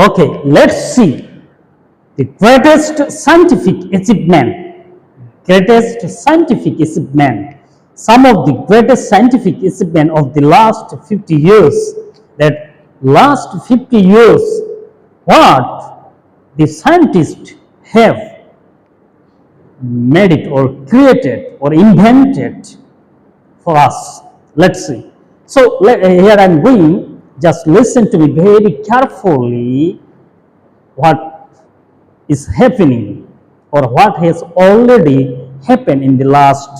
Okay, let's see the greatest scientific achievement. Greatest scientific achievement. Some of the greatest scientific achievement of the last 50 years. That last 50 years, what the scientists have made it or created or invented for us. Let's see. So le- uh, here I'm going. Just listen to me very carefully. What is happening or what has already happened in the last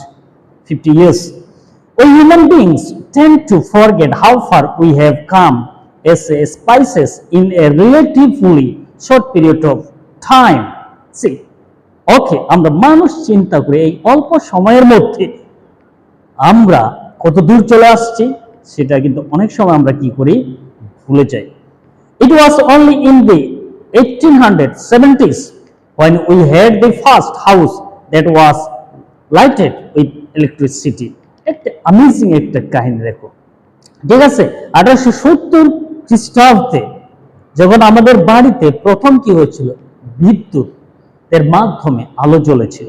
50 years. We human beings tend to forget how far we have come as a species in a relatively short period of time. See, ওকে আমরা মানুষ চিন্তা করি এই অল্প সময়ের মধ্যে আমরা কত দূর চলে আসছি সেটা কিন্তু অনেক সময় আমরা কি করি? ভুলে যাই। It was only in the eighteen hundred seventies when we had the first house that was lighted with electricity. একটা অ্যামেজিং একটা কাহিনী দেখো। ঠিক আছে? আঠারোশো সত্তর খ্রিস্টাব্দে যখন আমাদের বাড়িতে প্রথম কি হয়েছিল? বিদ্যুৎ এর মাধ্যমে আলো জ্বলেছিল।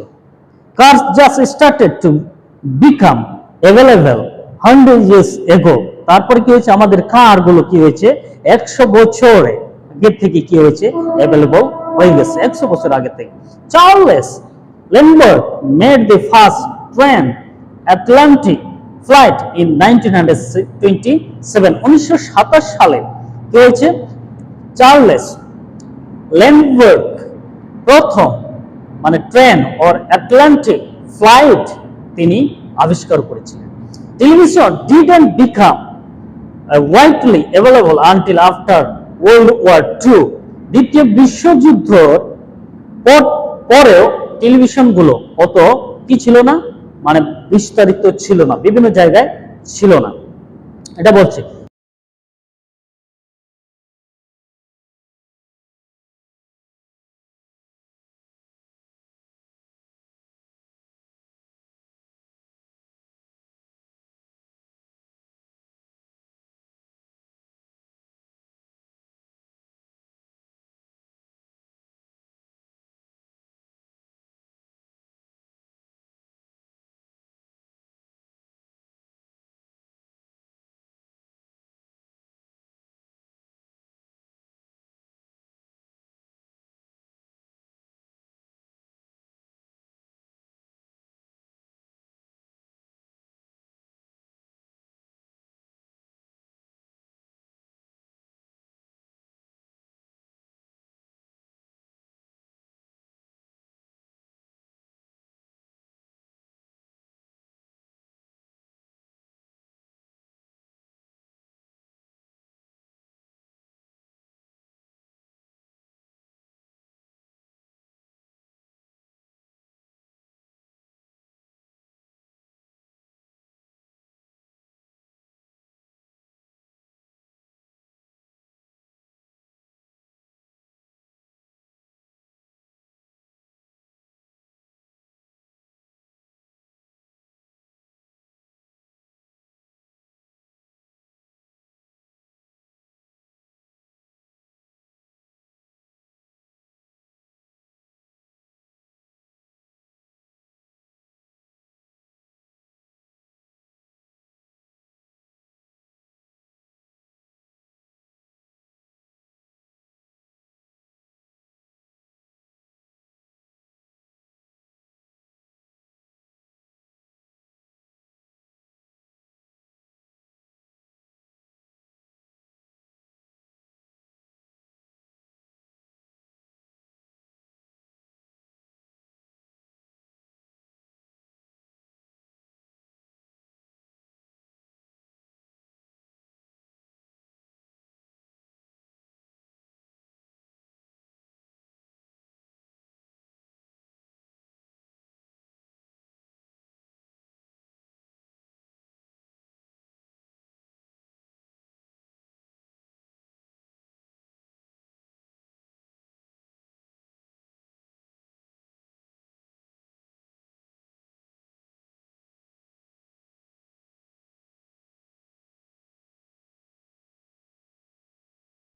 Cars just started to become available hundred years ago, তারপর কি হয়েছে? আমাদের কারগুলো কি হয়েছে? একশো বছরে আগে থেকে কি হয়েছে? অ্যাভেলেবল হয়ে গেছে। একশো বছর আগে থেকে। Charles Lambert made the first transatlantic flight in nineteen hundred উনিশশো সালে কি হয়েছে? চার্লেস ল্যান্ডবার্গ প্রথম মানে ট্রেন ওর অ্যাটলান্টিক ফ্লাইট তিনি আবিষ্কার করেছিলেন। Television didn't become widely available until after world war two দ্বিতীয় বিশ্বযুদ্ধ পর- পরেও টেলিভিশনগুলো অত কি ছিল না? মানে বিস্তারিত ছিল না, বিভিন্ন জায়গায় ছিল না। এটা বলছে